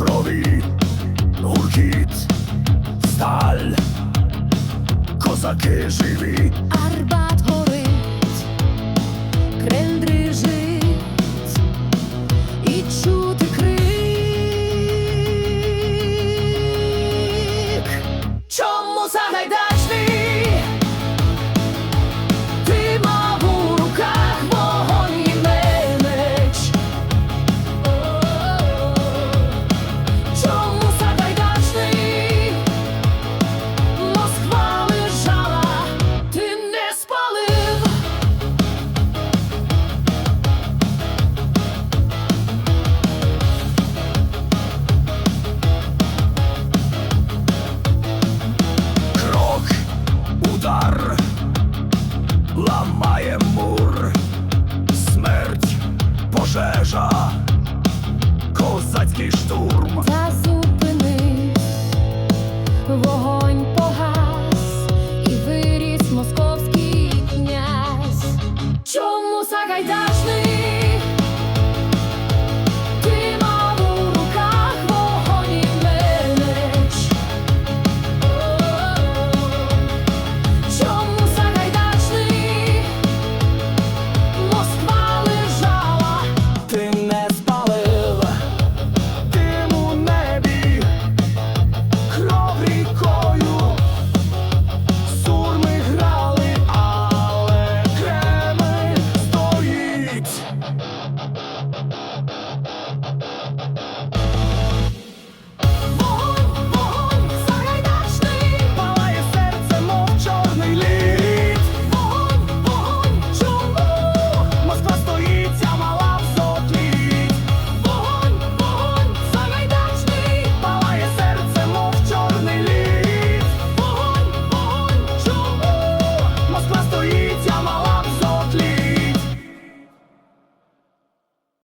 крові, гуркіт, сталь, козаки живі, Арбат горить, крен дрижить і чути. stool.